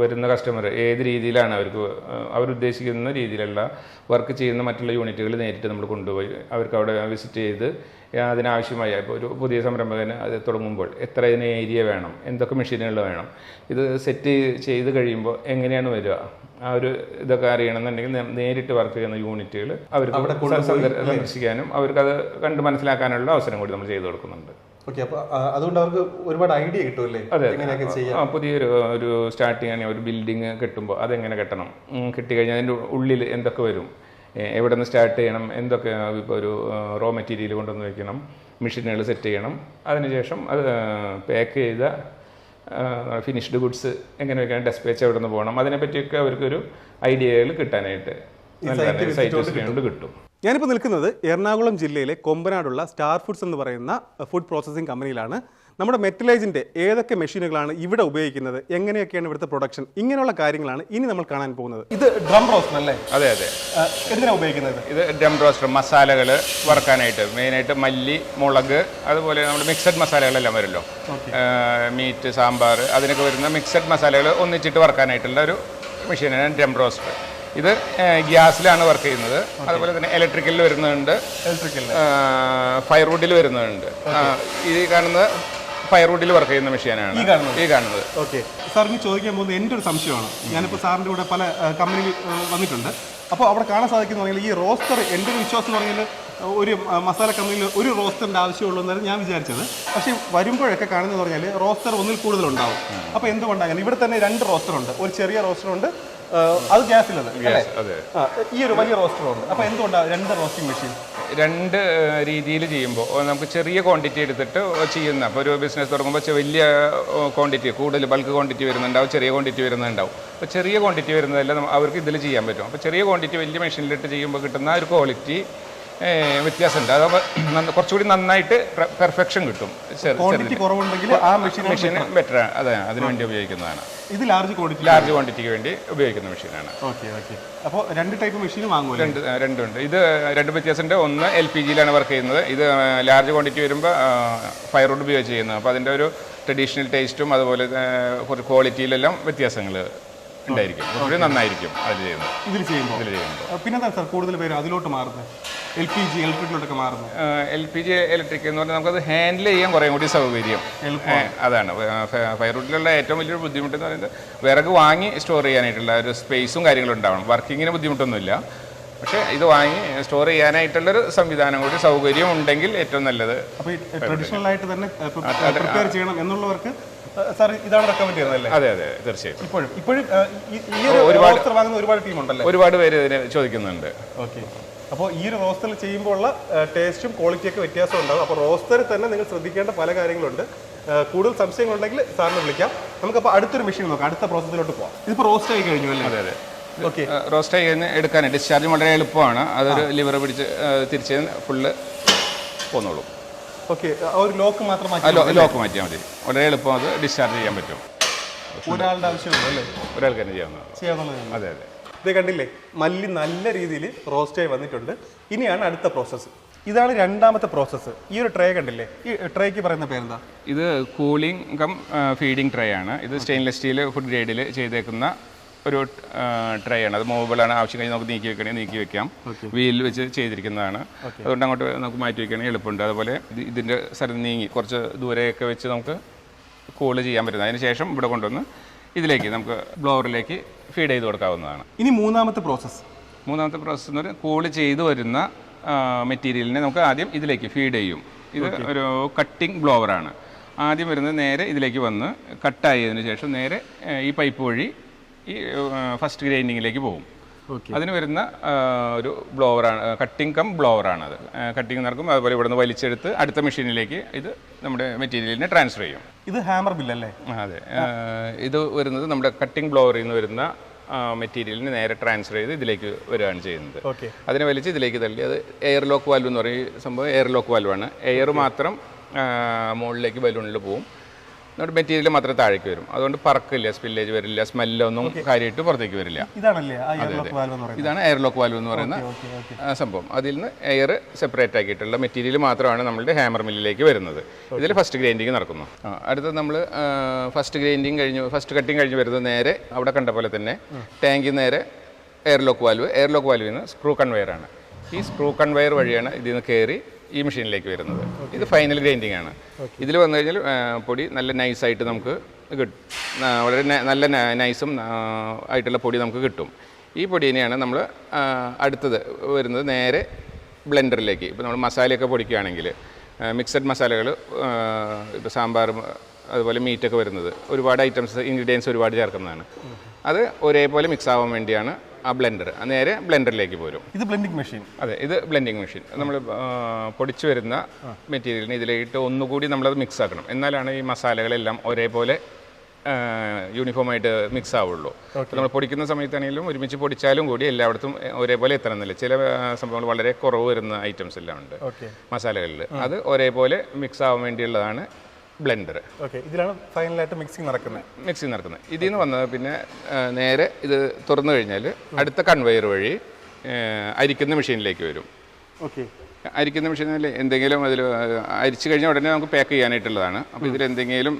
[SPEAKER 2] വരുന്ന കസ്റ്റമർ ഏത് രീതിയിലാണ് അവർക്ക് അവരുദ്ദേശിക്കുന്ന രീതിയിലുള്ള വർക്ക് ചെയ്യുന്ന മറ്റുള്ള യൂണിറ്റുകൾ നേരിട്ട് നമ്മൾ കൊണ്ടുപോയി അവർക്ക് അവിടെ വിസിറ്റ് ചെയ്ത് അതിനാവശ്യമായ. ഇപ്പോൾ ഒരു പുതിയ സംരംഭകന് അത് തുടങ്ങുമ്പോൾ എത്ര ഇതിന് ഏരിയ വേണം? എന്തൊക്കെ മെഷീനുകൾ വേണം? ഇത് സെറ്റ് ചെയ്ത് കഴിയുമ്പോൾ എങ്ങനെയാണ് വരിക? ആ ഒരു ഇതൊക്കെ അറിയണമെന്നുണ്ടെങ്കിൽ നേരിട്ട് വർക്ക് ചെയ്യുന്ന യൂണിറ്റുകൾ അവർക്ക് സന്ദർ- സന്ദർശിക്കാനും അവർക്കത് കണ്ട് മനസ്സിലാക്കാനുള്ള അവസരം കൂടി നമ്മൾ ചെയ്തു കൊടുക്കുന്നുണ്ട്.
[SPEAKER 1] ഓക്കെ അപ്പോൾ അതുകൊണ്ട് അവർക്ക് ഒരുപാട് ഐഡിയ കിട്ടുമല്ലേ?
[SPEAKER 2] അതെ
[SPEAKER 1] എങ്ങനെയൊക്കെ ചെയ്യാം?
[SPEAKER 2] ആ പുതിയൊരു ഒരു സ്റ്റാർട്ടിങ് ആണെങ്കിൽ ഒരു ബിൽഡിങ് കെട്ടുമ്പോൾ അതെങ്ങനെ കെട്ടണം? കിട്ടിക്കഴിഞ്ഞാൽ അതിന്റെ ഉള്ളിൽ എന്തൊക്കെ വരും? എവിടെ നിന്ന് സ്റ്റാർട്ട് ചെയ്യണം എന്തൊക്കെ ഇപ്പോൾ ഒരു റോ മെറ്റീരിയൽ കൊണ്ടുവന്ന് വയ്ക്കണം മെഷീനുകൾ സെറ്റ് ചെയ്യണം. അതിനുശേഷം അത് പാക്ക് ചെയ്ത ഫിനിഷ്ഡ് ഗുഡ്സ് എങ്ങനെ വെക്കണം ഡെസ്പാച്ച് എവിടെ നിന്ന് പോകണം അതിനെപ്പറ്റിയൊക്കെ അവർക്കൊരു ഐഡിയകൾ കിട്ടാനായിട്ട് നല്ല സൈറ്റ് കൊണ്ട് കിട്ടും.
[SPEAKER 1] ഞാനിപ്പോൾ നിൽക്കുന്നത് എറണാകുളം ജില്ലയിലെ കൊമ്പനാടുള്ള സ്റ്റാർ ഫുഡ്സ് എന്ന് പറയുന്ന ഫുഡ് പ്രോസസ്സിംഗ് കമ്പനിയിലാണ് നമ്മുടെ മെറ്റലൈസിന്റെ ഏതൊക്കെ മെഷീനുകളാണ് ഇവിടെ ഉപയോഗിക്കുന്നത്? എങ്ങനെയൊക്കെയാണ് ഇവിടുത്തെ പ്രൊഡക്ഷൻ ഇങ്ങനെയുള്ള കാര്യങ്ങളാണ് ഇനി നമ്മൾ കാണാൻ പോകുന്നത്. ഇത് ഡ്രം റോസ്റ്റർ അല്ലേ?
[SPEAKER 2] അതെ അതെ.
[SPEAKER 1] എന്തിനാണ് ഉപയോഗിക്കുന്നത്?
[SPEAKER 2] ഇത് ഡ്രം റോസ്റ്റർ മസാലകൾ വറുക്കാനായിട്ട് മെയിനായിട്ട് മല്ലി മുളക് അതുപോലെ നമ്മുടെ മിക്സഡ് മസാലകളെല്ലാം വരുമല്ലോ. മീറ്റ് സാമ്പാർ അതിനൊക്കെ വരുന്ന മിക്സഡ് മസാലകൾ ഒന്നിച്ചിട്ട് വറുക്കാനായിട്ടുള്ള ഒരു മെഷീനാണ് ഡ്രം റോസ്റ്റർ ഇത് ഗ്യാസിലാണ് വർക്ക് ചെയ്യുന്നത്. അതുപോലെ തന്നെ ഇലക്ട്രിക്കലിൽ വരുന്നുണ്ട്.
[SPEAKER 1] ഇലക്ട്രിക്കൽ
[SPEAKER 2] ഫയർവുഡിൽ വരുന്നുണ്ട്. ഈ കാണുന്നത് ഫയർവുഡിൽ വർക്ക് ചെയ്യുന്ന മെഷീനാണ്
[SPEAKER 1] ഈ കാണുന്നത്?
[SPEAKER 2] ഈ കാണുന്നത്.
[SPEAKER 1] ഓക്കെ. സാറിന് ചോദിക്കാൻ പോകുന്നത് എന്റെ ഒരു സംശയമാണ്. ഞാനിപ്പോൾ സാറിന്റെ കൂടെ പല കമ്പനിയിൽ വന്നിട്ടുണ്ട്. അപ്പോൾ അവിടെ കാണാൻ സാധിക്കുന്ന പറഞ്ഞാൽ ഈ റോസ്റ്റർ എന്റെ ഒരു വിശ്വാസം എന്ന് പറഞ്ഞാൽ ഒരു മസാല കമ്പനിയിൽ ഒരു റോസ്റ്ററിന്റെ ആവശ്യമുള്ളൂ എന്നാണ് ഞാൻ വിചാരിച്ചത്. പക്ഷേ വരുമ്പോഴൊക്കെ കാണുന്നത് പറഞ്ഞാൽ റോസ്റ്റർ ഒന്നിൽ കൂടുതലുണ്ടാവും. അപ്പോൾ എന്തുകൊണ്ടാണ് ഇവിടെ തന്നെ രണ്ട് റോസ്റ്ററുണ്ട്. ഒരു ചെറിയ ആ, അത് ഗ്യാസിലത് ഈ ഒരു വലിയ റോസ്റ്റർ ഉണ്ട്. അപ്പോൾ എന്തുകൊണ്ടാണ് രണ്ട് റോസ്റ്റിംഗ് മെഷീൻ
[SPEAKER 2] രണ്ട് രീതിയിൽ ചെയ്യുമ്പോൾ നമുക്ക് ചെറിയ ക്വാണ്ടിറ്റി എടുത്തിട്ട് ചെയ്യുന്ന അപ്പോൾ ഒരു ബിസിനസ് തുടങ്ങുമ്പോൾ വലിയ ക്വാണ്ടിറ്റി കൂടുതൽ ബൾക്ക് ക്വാണ്ടിറ്റി വരുന്നുണ്ടാവും ചെറിയ ക്വാണ്ടിറ്റി വരുന്നുണ്ടാവും. അപ്പോൾ ചെറിയ ക്വാണ്ടിറ്റി വരുന്നതല്ല അവർക്ക് ഇതിൽ ചെയ്യാൻ പറ്റും. അപ്പോൾ ചെറിയ ക്വാണ്ടിറ്റി വലിയ മെഷീനിലിട്ട് ചെയ്യുമ്പോൾ കിട്ടുന്ന ഒരു ക്വാളിറ്റി വ്യത്യാസമുണ്ട്. അത് കുറച്ചുകൂടി നന്നായിട്ട് പെർഫെക്ഷൻ കിട്ടും.
[SPEAKER 1] കുറവുണ്ടെങ്കിൽ ആ മെഷീൻ
[SPEAKER 2] മെഷീൻ ബെറ്റർ ആണ്. അതെ അതിനു വേണ്ടി ഉപയോഗിക്കുന്നതാണ്.
[SPEAKER 1] ഇത് ലാർജ് ക്വാണ്ടിറ്റി
[SPEAKER 2] ലാർജ് ക്വാണ്ടിറ്റിക്ക് വേണ്ടി ഉപയോഗിക്കുന്ന മെഷീനാണ്
[SPEAKER 1] ഓക്കെ ഓക്കെ അപ്പോൾ രണ്ട് ടൈപ്പ് മെഷീൻ വാങ്ങുമല്ലോ
[SPEAKER 2] രണ്ട് രണ്ടുണ്ട്. ഇത് രണ്ട് വ്യത്യാസമുണ്ട്. ഒന്ന് എൽ പി ജിയിലാണ് വർക്ക് ചെയ്യുന്നത്. ഇത് ലാർജ് ക്വാണ്ടിറ്റി വരുമ്പോൾ ഫയർവുഡ് ഉപയോഗിച്ച് ചെയ്യുന്നത്. അപ്പോൾ അതിന്റെ ഒരു ട്രഡീഷണൽ ടേസ്റ്റും അതുപോലെ കുറച്ച് ക്വാളിറ്റിയിലെല്ലാം വ്യത്യാസങ്ങൾ ഉണ്ടായിരിക്കും. കുറച്ചുകൂടി നന്നായിരിക്കും അതിൽ ചെയ്യുന്നത്.
[SPEAKER 1] ഇതിൽ ചെയ്യുമ്പോൾ.
[SPEAKER 2] ഇതിൽ ചെയ്യുമ്പോൾ.
[SPEAKER 1] പിന്നെന്താ സാർ കൂടുതൽ പേര് അതിലോട്ട് മാറുന്നത്? എൽ പി ജി ഇലക്ട്രിക്കിലോട്ടൊക്കെ മാറുന്നത്
[SPEAKER 2] എൽ പി ജി ഇലക്ട്രിക് എന്ന് പറഞ്ഞാൽ നമുക്കത് ഹാൻഡിൽ ചെയ്യാൻ കുറേ കൂടി സൗകര്യം. അതാണ്. ഫയർവുഡിലുള്ള ഏറ്റവും വലിയൊരു ബുദ്ധിമുട്ട് എന്ന് പറയുന്നത് വിറക് വാങ്ങി സ്റ്റോർ ചെയ്യാനായിട്ടുള്ള ഒരു സ്പേസും കാര്യങ്ങളും ഉണ്ടാവണം. വർക്കിങ്ങിന് ബുദ്ധിമുട്ടൊന്നുമില്ല. പക്ഷേ ഇത് വാങ്ങി സ്റ്റോർ ചെയ്യാനായിട്ടുള്ളൊരു സംവിധാനം കൂടി സൗകര്യം ഉണ്ടെങ്കിൽ ഏറ്റവും നല്ലത്.
[SPEAKER 1] അപ്പോൾ ട്രഡീഷണൽ ആയിട്ട് തന്നെ പ്രിപ്പയർ ചെയ്യണം എന്നുള്ളവർക്ക് സാർ ഇതാണ് റെക്കമെൻഡ് ചെയ്യുന്നത് അല്ലേ?
[SPEAKER 2] അതെ അതെ തീർച്ചയായും
[SPEAKER 1] ഇപ്പോഴും ഇപ്പോഴും ഈ- ഒരു വാങ്ങുന്ന ഒരുപാട് ടീം ഉണ്ടല്ലേ?
[SPEAKER 2] ഒരുപാട് പേര് ഇതിനെ ചോദിക്കുന്നുണ്ട്.
[SPEAKER 1] ഓക്കെ അപ്പോൾ ഈ ഒരു റോസ്റ്ററിൽ ചെയ്യുമ്പോൾ ഉള്ള ടേസ്റ്റും ക്വാളിറ്റിയൊക്കെ വ്യത്യാസം ഉണ്ടാകും അപ്പോൾ റോസ്റ്ററിൽ തന്നെ നിങ്ങൾ ശ്രദ്ധിക്കേണ്ട പല കാര്യങ്ങളുണ്ട്. കൂടുതൽ സംശയങ്ങളുണ്ടെങ്കിൽ സാറിന് വിളിക്കാം. നമുക്കപ്പോൾ അടുത്തൊരു മെഷീൻ നോക്കാം. അടുത്ത പ്രോസസ്സിലോട്ട് പോകാം ഇതിപ്പോൾ റോസ്റ്റ് ആയി കഴിഞ്ഞു അല്ലേ?
[SPEAKER 2] അതെ അതെ.
[SPEAKER 1] ഓക്കെ.
[SPEAKER 2] റോസ്റ്റ് ആയി കഴിഞ്ഞ് എടുക്കാൻ ഡിസ്ചാർജ് വളരെ എളുപ്പമാണ്. അതൊരു ലിവർ പിടിച്ച് തിരിച്ച് ഫുള്ള് പോന്നോളും.
[SPEAKER 1] ഓക്കെ. ഒരു ലോക്ക് മാത്രം
[SPEAKER 2] ലോക്ക് മാറ്റിയാൽ മതി. വളരെ എളുപ്പം അത് ഡിസ്ചാർജ് ചെയ്യാൻ പറ്റും.
[SPEAKER 1] ഒരാളുടെ ആവശ്യമുള്ളൂ അല്ലേ?
[SPEAKER 2] ഒരാൾക്ക് തന്നെ ചെയ്യാവുന്നതാണ്. അതെ അതെ.
[SPEAKER 1] ഇത് കണ്ടില്ലേ? മല്ലി നല്ല രീതിയിൽ റോസ്റ്റായി വന്നിട്ടുണ്ട്. ഇനിയാണ് അടുത്ത പ്രോസസ്സ് ഇതാണ് രണ്ടാമത്തെ പ്രോസസ്സ് ഈ ഒരു ട്രേ കണ്ടില്ലേ? ഈ ട്രേക്ക് പറയുന്ന പേരെന്താ?
[SPEAKER 2] ഇത് കൂളിംഗ് കം ഫീഡിംഗ് ട്രേ ആണ്. ഇത് സ്റ്റെയിൻലെസ് സ്റ്റീൽ ഫുഡ് ഗ്രേഡിൽ ചെയ്തേക്കുന്ന ഒരു ട്രേ ആണ്. അത് മൂവബിൾ ആണ്. ആവശ്യം കഴിഞ്ഞ് നമുക്ക് നീക്കി വെക്കണേ നീക്കി വെക്കാം. വീലിൽ വെച്ച് ചെയ്തിരിക്കുന്നതാണ്. അതുകൊണ്ട് അങ്ങോട്ട് നമുക്ക് മാറ്റി വെക്കണമെങ്കിൽ എളുപ്പമുണ്ട്. അതുപോലെ ഇത് ഇതിന്റെ സ്ഥലം നീങ്ങി കുറച്ച് ദൂരെയൊക്കെ വെച്ച് നമുക്ക് കൂൾ ചെയ്യാൻ പറ്റുന്നത്. അതിന് ശേഷം ഇവിടെ കൊണ്ടുവന്ന് ഇതിലേക്ക് നമുക്ക് ബ്ലോവറിലേക്ക് ഫീഡ് ചെയ്ത് കൊടുക്കാവുന്നതാണ്.
[SPEAKER 1] ഇനി മൂന്നാമത്തെ പ്രോസസ്സ്
[SPEAKER 2] മൂന്നാമത്തെ പ്രോസസ്സ് എന്ന് പറയുന്നത് കൂൾ ചെയ്ത് വരുന്ന മെറ്റീരിയലിനെ നമുക്ക് ആദ്യം ഇതിലേക്ക് ഫീഡ് ചെയ്യും. ഇത് ഒരു കട്ടിംഗ് ബ്ലോവറാണ് ആദ്യം വരുന്നത് നേരെ ഇതിലേക്ക് വന്ന് കട്ടായതിനു ശേഷം നേരെ ഈ പൈപ്പ് വഴി ഈ ഫസ്റ്റ് ഗ്രൈൻഡിങ്ങിലേക്ക് പോകും. അതിന് വരുന്ന ഒരു ബ്ലോവറാണ് കട്ടിംഗ് കം ബ്ലോവറാണ് അത് കട്ടിംഗ് നടക്കും അതുപോലെ ഇവിടുന്ന് വലിച്ചെടുത്ത് അടുത്ത മെഷീനിലേക്ക് ഇത് നമ്മുടെ മെറ്റീരിയലിനെ ട്രാൻസ്ഫർ ചെയ്യും.
[SPEAKER 1] ഇത് ഹാമർ ബില്ലല്ലേ
[SPEAKER 2] അല്ലേ? അതെ. ഇത് വരുന്നത് നമ്മുടെ കട്ടിംഗ് ബ്ലോവറിൽ നിന്ന് വരുന്ന മെറ്റീരിയലിന് നേരെ ട്രാൻസ്ഫർ ചെയ്ത് ഇതിലേക്ക് വരികയാണ് ചെയ്യുന്നത്.
[SPEAKER 1] ഓക്കെ
[SPEAKER 2] അതിനെ വലിച്ച് ഇതിലേക്ക് തള്ളി. അത് എയർ ലോക്ക് വാൽവ് എന്ന് പറയും സംഭവം എയർ ലോക്ക് വാൽവാണ് എയർ മാത്രം മുകളിലേക്ക് ബലൂണിൽ പോവും. എന്നിട്ട് മെറ്റീരിയൽ മാത്രമേ താഴേക്ക് വരും. അതുകൊണ്ട് പറക്കില്ല സ്പില്ലേജ് വരില്ല സ്മെല്ലൊന്നും കാര്യമായിട്ട് പുറത്തേക്ക് വരില്ല.
[SPEAKER 1] ഇതാണ് എയർലോക്ക് വാൽവ് എന്ന് പറയുന്നത്.
[SPEAKER 2] ഇതാണ് എയർ ലോക്ക് വാൽവ് എന്ന് പറയുന്ന സംഭവം. അതിൽ നിന്ന് എയർ സെപ്പറേറ്റ് ആക്കിയിട്ടുള്ള മെറ്റീരിയൽ മാത്രമാണ് നമ്മളുടെ ഹാമർ മില്ലിലേക്ക് വരുന്നത്. ഇതിൽ ഫസ്റ്റ് ഗ്രൈൻഡിങ് നടക്കുന്നു. അടുത്തത് നമ്മൾ ഫസ്റ്റ് ഗ്രൈൻഡിങ് കഴിഞ്ഞു ഫസ്റ്റ് കട്ടിങ് കഴിഞ്ഞ് വരുന്നത് നേരെ അവിടെ കണ്ട പോലെ തന്നെ ടാങ്കിൽ നേരെ air lock valve air lock വാൽവിൽ നിന്ന് സ്ക്രൂ കൺവെയർ ആണ്. ഈ സ്ക്രൂ കൺവെയർ വഴിയാണ് ഇതിൽ നിന്ന് കയറി ഈ മെഷീനിലേക്ക് വരുന്നത്. ഇത് ഫൈനൽ ഗ്രൈൻഡിങ് ആണ്. ഇതിൽ വന്നു കഴിഞ്ഞാൽ പൊടി നല്ല നൈസായിട്ട് നമുക്ക് കിട്ടും. വളരെ നല്ല നൈസും ആയിട്ടുള്ള പൊടി നമുക്ക് കിട്ടും. ഈ പൊടിനെയാണ് നമ്മൾ അടുത്തത് വരുന്നത് നേരെ ബ്ലെൻഡറിലേക്ക് ഇപ്പോൾ നമ്മൾ മസാലയൊക്കെ പൊടിക്കുകയാണെങ്കിൽ മിക്സഡ് മസാലകൾ ഇപ്പോൾ സാമ്പാർ അതുപോലെ മീറ്റൊക്കെ വരുന്നത്. ഒരുപാട് ഐറ്റംസ് ഇൻഗ്രീഡിയൻസ് ഒരുപാട് ചേർക്കുന്നതാണ്. അത് ഒരേപോലെ മിക്സ് ആവാൻ വേണ്ടിയാണ് ആ ബ്ലെൻഡർ നേരെ ബ്ലെൻഡറിലേക്ക് പോരും.
[SPEAKER 1] ഇത് ബ്ലെൻഡിങ് മെഷീൻ.
[SPEAKER 2] അതെ ഇത് ബ്ലെൻഡിങ് മെഷീൻ. നമ്മൾ പൊടിച്ചു വരുന്ന മെറ്റീരിയലിന് ഇതിലേക്ക് ഒന്നുകൂടി നമ്മളത് മിക്സ് ആക്കണം. എന്നാലാണ് ഈ മസാലകളെല്ലാം ഒരേപോലെ യൂണിഫോം ആയിട്ട് മിക്സ് ആവുള്ളൂ. നമ്മൾ പൊടിക്കുന്ന സമയത്താണെങ്കിലും ഒരുമിച്ച് പൊടിച്ചാലും കൂടി എല്ലായിടത്തും ഒരേപോലെ എത്തണമെന്നില്ല ചില സംഭവങ്ങൾ വളരെ കുറവ് വരുന്ന ഐറ്റംസ് എല്ലാം ഉണ്ട് മസാലകളിൽ അത് ഒരേപോലെ മിക്സ് ആവാൻ വേണ്ടിയുള്ളതാണ് ബ്ലെൻഡർ
[SPEAKER 1] ഓക്കെ ഇതിലാണ് ഫൈനലായിട്ട് മിക്സിംഗ് നടക്കുന്നത്.
[SPEAKER 2] മിക്സിങ് നടക്കുന്നത്. ഇതിൽ നിന്ന് വന്നത് പിന്നെ നേരെ ഇത് തുറന്നു കഴിഞ്ഞാൽ അടുത്ത കൺവെയർ വഴി അരിക്കുന്ന മെഷീനിലേക്ക് വരും.
[SPEAKER 1] ഓക്കെ
[SPEAKER 2] അരിക്കുന്ന മെഷീനിൽ എന്തെങ്കിലും അതിൽ അരിച്ചു കഴിഞ്ഞാൽ ഉടനെ നമുക്ക് പാക്ക് ചെയ്യാനായിട്ടുള്ളതാണ്. അപ്പോൾ ഇതിൽ എന്തെങ്കിലും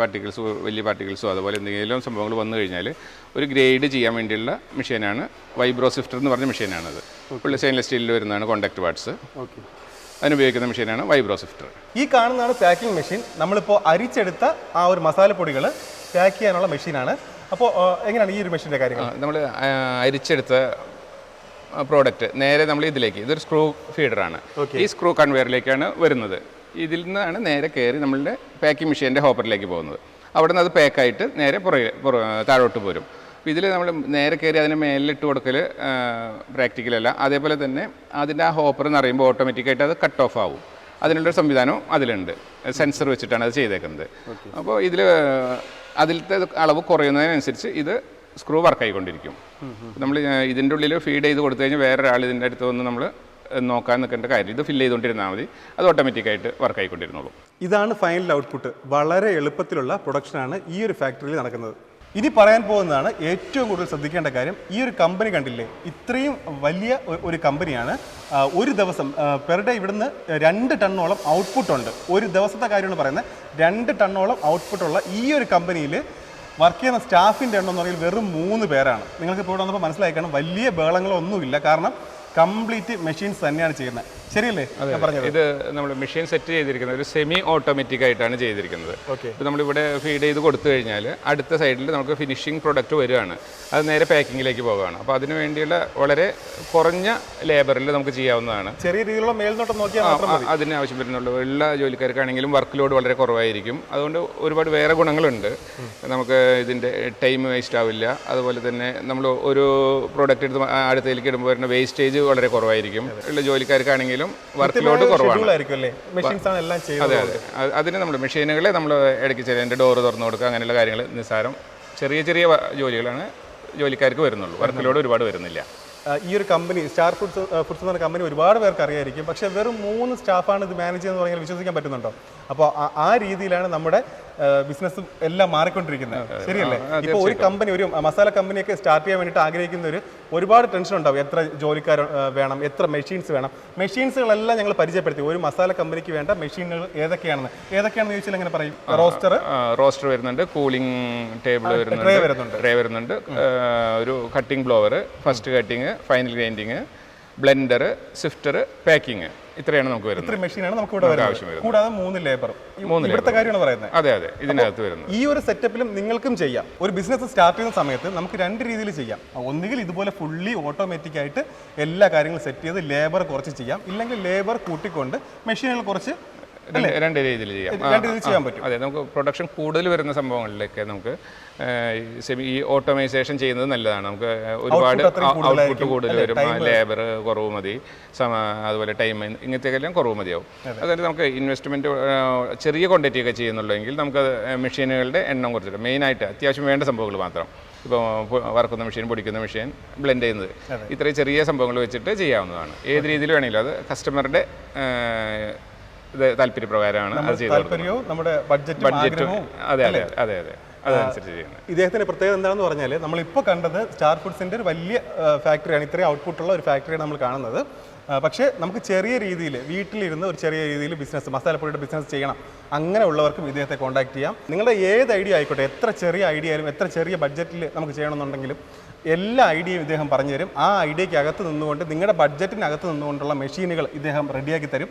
[SPEAKER 2] പാർട്ടിക്കിൾസ് വലിയ പാർട്ടിക്കിൾസോ അതുപോലെ എന്തെങ്കിലും സംഭവങ്ങൾ വന്നു കഴിഞ്ഞാൽ ഒരു ഗ്രേഡ് ചെയ്യാൻ വേണ്ടിയുള്ള മെഷീനാണ് വൈബ്രോ സിഫ്റ്റർ എന്ന് പറഞ്ഞ മെഷീനാണത് ഫുള്ള് സ്റ്റെയിൻലെസ് സ്റ്റീലിൽ വരുന്നതാണ് കോണ്ടാക്ട് വാട്സ്
[SPEAKER 1] ഓക്കെ
[SPEAKER 2] അതിനുപയോഗിക്കുന്ന മെഷീനാണ് വൈബ്രോ സിഫ്റ്റർ
[SPEAKER 1] ഈ കാണുന്നതാണ് പാക്കിംഗ് മെഷീൻ. നമ്മളിപ്പോൾ അരിച്ചെടുത്ത ആ ഒരു മസാലപ്പൊടികൾ പാക്ക് ചെയ്യാനുള്ള മെഷീനാണ്. അപ്പോൾ എങ്ങനെയാണ് ഈ ഒരു മെഷീന്റെ കാര്യങ്ങൾ
[SPEAKER 2] നമ്മൾ അരിച്ചെടുത്ത പ്രോഡക്റ്റ് നേരെ നമ്മൾ ഇതിലേക്ക് ഇതൊരു സ്ക്രൂ ഫീഡറാണ്. ഈ സ്ക്രൂ കൺവെയറിലേക്കാണ് വരുന്നത്. ഇതിൽ നിന്നാണ് നേരെ കയറി നമ്മളുടെ പാക്കിംഗ് മെഷീന്റെ ഹോപ്പറിലേക്ക് പോകുന്നത്. അവിടെ നിന്ന് അത് പാക്കായിട്ട് നേരെ പുറകെ താഴോട്ട് പോരും. അപ്പോൾ ഇതിൽ നമ്മൾ നേരെ കയറി അതിന് മേലിലിട്ട് കൊടുക്കൽ പ്രാക്ടിക്കലല്ല അതേപോലെ തന്നെ അതിന്റെ ആ ഹോപ്പർ എന്ന് പറയുമ്പോൾ ഓട്ടോമാറ്റിക്കായിട്ട് അത് കട്ട് ഓഫ് ആവും. അതിനുള്ളൊരു സംവിധാനവും അതിലുണ്ട്. സെൻസർ വെച്ചിട്ടാണ് അത് ചെയ്തേക്കുന്നത്. അപ്പോൾ ഇതിൽ അതിലത്തെ അളവ് കുറയുന്നതിനനുസരിച്ച് ഇത് സ്ക്രൂ വർക്ക് ആയിക്കൊണ്ടിരിക്കും. നമ്മൾ ഇതിന്റെ ഉള്ളിൽ ഫീഡ് ചെയ്ത് കൊടുത്തു കഴിഞ്ഞാൽ വേറൊരാൾ ഇതിന്റെ അടുത്ത് വന്ന് നമ്മൾ നോക്കാൻ നിൽക്കേണ്ട കാര്യം. ഇത് ഫില്ല് ചെയ്തുകൊണ്ടിരുന്നാൽ മതി. അത് ഓട്ടോമാറ്റിക്കായിട്ട് വർക്ക് ആയിക്കൊണ്ടിരുന്നുള്ളൂ
[SPEAKER 1] ഇതാണ് ഫൈനൽ ഔട്ട്പുട്ട് വളരെ എളുപ്പത്തിലുള്ള പ്രൊഡക്ഷനാണ് ഈ ഒരു ഫാക്ടറിയിൽ നടക്കുന്നത്. ഇനി പറയാൻ പോകുന്നതാണ് ഏറ്റവും കൂടുതൽ ശ്രദ്ധിക്കേണ്ട കാര്യം ഈ ഒരു കമ്പനി കണ്ടില്ലേ? ഇത്രയും വലിയ ഒരു കമ്പനിയാണ് ഒരു ദിവസം പെർ ഡേ ഇവിടുന്ന് രണ്ട് ടണ്ണോളം ഔട്ട്പുട്ട് ഉണ്ട്. ഒരു ദിവസത്തെ കാര്യമാണ് പറയുന്നത്. രണ്ട് ടണ്ണോളം ഔട്ട്പുട്ടുള്ള ഈ ഒരു കമ്പനിയിൽ വർക്ക് ചെയ്യുന്ന സ്റ്റാഫിന്റെ എണ്ണം എന്ന് പറയുന്നത് വെറും മൂന്ന് പേരാണ്. നിങ്ങൾക്ക് ഇപ്പോൾ വന്നപ്പോൾ മനസ്സിലാക്കണം വലിയ ബേളങ്ങളൊന്നുമില്ല കാരണം കംപ്ലീറ്റ് മെഷീൻസ് തന്നെയാണ് ചെയ്യുന്നത്. ശരിയല്ലേ?
[SPEAKER 2] ഇത് നമ്മൾ മെഷീൻ സെറ്റ് ചെയ്തിരിക്കുന്നത് ഒരു സെമി ഓട്ടോമാറ്റിക് ആയിട്ടാണ് ചെയ്തിരിക്കുന്നത്.
[SPEAKER 1] ഓക്കെ
[SPEAKER 2] ഇപ്പോൾ നമ്മളിവിടെ ഫീഡ് ചെയ്ത് കൊടുത്തു കഴിഞ്ഞാൽ അടുത്ത സൈഡിൽ നമുക്ക് ഫിനിഷിംഗ് പ്രൊഡക്റ്റ് വരികയാണ് അത് നേരെ പാക്കിങ്ങിലേക്ക് പോകുകയാണ് അപ്പോൾ അതിന് വേണ്ടിയുള്ള വളരെ കുറഞ്ഞ ലേബറിൽ നമുക്ക് ചെയ്യാവുന്നതാണ്.
[SPEAKER 1] ചെറിയ രീതിയിലുള്ള മേൽനോട്ടം നോക്കിയാൽ
[SPEAKER 2] അതിന് ആവശ്യം വരുന്നുള്ളൂ. എല്ലാ ജോലിക്കാർക്കാണെങ്കിലും വർക്ക് ലോഡ് വളരെ കുറവായിരിക്കും. അതുകൊണ്ട് ഒരുപാട് വേറെ ഗുണങ്ങളുണ്ട്. നമുക്ക് ഇതിന്റെ ടൈം വേസ്റ്റ് ആവില്ല. അതുപോലെ തന്നെ നമ്മൾ ഒരു പ്രോഡക്റ്റ് എടുത്ത് അടുത്തേക്ക് ഇടുമ്പോൾ വരുന്ന വേസ്റ്റേജ് വളരെ കുറവായിരിക്കും. ഉള്ള ജോലിക്കാർക്കാണെങ്കിലും വർക്ക് ലോഡ് കുറവാണ്. അതെ അതെ. അതിന് നമ്മൾ മെഷീനുകളെ നമ്മൾ ഇടയ്ക്ക് ചെറിയ എന്റെ ഡോറ് തുറന്നു കൊടുക്കുക അങ്ങനെയുള്ള കാര്യങ്ങൾ നിസ്സാരം ചെറിയ ചെറിയ ജോലികളാണ് ജോലിക്കാർക്ക് വരുന്നുള്ളൂ. വർക്ക് ലോഡ് ഒരുപാട് വരുന്നില്ല.
[SPEAKER 1] ഈ ഒരു കമ്പനി സ്റ്റാർ ഫുഡ്സ് ഫുഡ്സ് എന്ന് പറഞ്ഞ കമ്പനി ഒരുപാട് പേർക്ക് അറിയായിരിക്കും. പക്ഷേ വെറും മൂന്ന് സ്റ്റാഫാണ് ഇത് മാനേജ് ചെയ്യുന്നത് പറഞ്ഞാൽ വിശ്വസിക്കാൻ പറ്റുന്നുണ്ടോ? അപ്പോൾ ആ- രീതിയിലാണ് നമ്മുടെ ബിസിനസ് എല്ലാം മാറിക്കൊണ്ടിരിക്കുന്നത്. ശരിയല്ലേ? ഇപ്പോൾ ഒരു കമ്പനി ഒരു മസാല കമ്പനിയൊക്കെ സ്റ്റാർട്ട് ചെയ്യാൻ വേണ്ടിയിട്ട് ഒരു ഒരുപാട് ടെൻഷൻ ഉണ്ടാവും. എത്ര ജോലിക്കാർ വേണം എത്ര മെഷീൻസ് വേണം. മെഷീൻസുകളെല്ലാം ഞങ്ങൾ പരിചയപ്പെടുത്തി. ഒരു മസാല കമ്പനിക്ക് വേണ്ട മെഷീനുകൾ ഏതൊക്കെയാണെന്ന്. ഏതൊക്കെയാണെന്ന് ചോദിച്ചാൽ എങ്ങനെ പറയും? റോസ്റ്റർ?
[SPEAKER 2] റോസ്റ്റർ വരുന്നുണ്ട്. കൂളിംഗ് ടേബിൾ
[SPEAKER 1] ട്രേ
[SPEAKER 2] വരുന്നുണ്ട്.
[SPEAKER 1] വരുന്നുണ്ട്.
[SPEAKER 2] ട്രേ വരുന്നുണ്ട്. ഒരു cutting blower first cutting final grinding blender sifter packing ഇത്രയാണ് നമുക്ക് വരുന്നത്.
[SPEAKER 1] ഇത്രയും മെഷീനാണ് നമുക്ക് ഇവിടെ വരുന്നത്. കൂടാതെ മൂന്ന് ലേബർ
[SPEAKER 2] മൂന്ന്
[SPEAKER 1] ഇവിടുത്തെ കാര്യമാണ് പറയുന്നത്.
[SPEAKER 2] അതെ അതെ ഇതിനകത്ത് വരുന്നത്.
[SPEAKER 1] ഈ ഒരു സെറ്റപ്പിലും നിങ്ങൾക്കും ചെയ്യാം. ഒരു ബിസിനസ് സ്റ്റാർട്ട് ചെയ്യുന്ന സമയത്ത് നമുക്ക് രണ്ട് രീതിയിൽ ചെയ്യാം. ഒന്നുകിൽ ഇതുപോലെ ഫുള്ളി ഓട്ടോമാറ്റിക് ആയിട്ട് എല്ലാ കാര്യങ്ങളും സെറ്റ് ചെയ്ത് ലേബർ കുറച്ച് ചെയ്യാം. ഇല്ലെങ്കിൽ ലേബർ കൂട്ടിക്കൊണ്ട് മെഷീനുകൾ കുറച്ച്
[SPEAKER 2] രണ്ട് രീതിയിൽ ചെയ്യാം.
[SPEAKER 1] ചെയ്യാൻ പറ്റും.
[SPEAKER 2] അതെ നമുക്ക് പ്രൊഡക്ഷൻ കൂടുതൽ വരുന്ന സംഭവങ്ങളിലൊക്കെ നമുക്ക് ഈ സെമി ഈ ഓട്ടോമൈസേഷൻ ചെയ്യുന്നത് നല്ലതാണ്. നമുക്ക് ഒരുപാട് ഔട്ട്പുട്ട് കൂടുതൽ വരും. ലേബർ കുറവ് മതി. സമ അതുപോലെ ടൈം ഇങ്ങനത്തെ എല്ലാം കുറവ് മതിയാവും. അതായത് നമുക്ക് ഇൻവെസ്റ്റ്മെന്റ് ചെറിയ ക്വാണ്ടിറ്റി ഒക്കെ ചെയ്യുന്നുള്ളെങ്കിൽ നമുക്ക് മെഷീനുകളുടെ എണ്ണം കുറച്ചിട്ട് മെയിനായിട്ട് അത്യാവശ്യം വേണ്ട സംഭവങ്ങൾ മാത്രം. ഇപ്പോൾ വറക്കുന്ന മെഷീൻ പൊടിക്കുന്ന മെഷീൻ ബ്ലെൻഡ് ചെയ്യുന്നത്. ഇത്രയും ചെറിയ സംഭവങ്ങൾ വെച്ചിട്ട് ചെയ്യാവുന്നതാണ്. ഏത് രീതിയിൽ വേണമെങ്കിലും അത് കസ്റ്റമറുടെ താല്പര്യപ്രകാരമാണ് അത്
[SPEAKER 1] നമ്മുടെ ബഡ്ജറ്റും
[SPEAKER 2] ബഡ്ജറ്റും അതെ അതെ അതെ അതെ. അതനുസരിച്ച് ചെയ്യുന്നത്.
[SPEAKER 1] ഇദ്ദേഹത്തിന്റെ പ്രത്യേകത എന്താണെന്ന് പറഞ്ഞാൽ നമ്മളിപ്പോൾ കണ്ടത് സ്റ്റാർ ഫുഡ്സിന്റെ ഒരു വലിയ ഫാക്ടറിയാണ് ഇത്രയും ഔട്ട്പുട്ട് ഉള്ള ഒരു ഫാക്ടറിയാണ് നമ്മൾ കാണുന്നത്. പക്ഷേ നമുക്ക് ചെറിയ രീതിയിൽ വീട്ടിലിരുന്ന് ഒരു ചെറിയ രീതിയിൽ ബിസിനസ് മസാലപ്പൊടിയുടെ ബിസിനസ് ചെയ്യണം. അങ്ങനെ ഉള്ളവർക്കും ഇദ്ദേഹത്തെ കോൺടാക്ട് ചെയ്യാം. നിങ്ങളുടെ ഏത് ഐഡിയ ആയിക്കോട്ടെ എത്ര ചെറിയ ഐഡിയ ആയാലും എത്ര ചെറിയ ബഡ്ജറ്റിൽ നമുക്ക് ചെയ്യണമെന്നുണ്ടെങ്കിലും എല്ലാ ഐഡിയയും ഇദ്ദേഹം പറഞ്ഞു തരും ആ ഐഡിയയ്ക്ക് അകത്ത് നിന്നുകൊണ്ട് നിങ്ങളുടെ ബഡ്ജറ്റിനകത്ത് നിന്നുകൊണ്ടുള്ള മെഷീനുകൾ ഇദ്ദേഹം റെഡിയാക്കി തരും.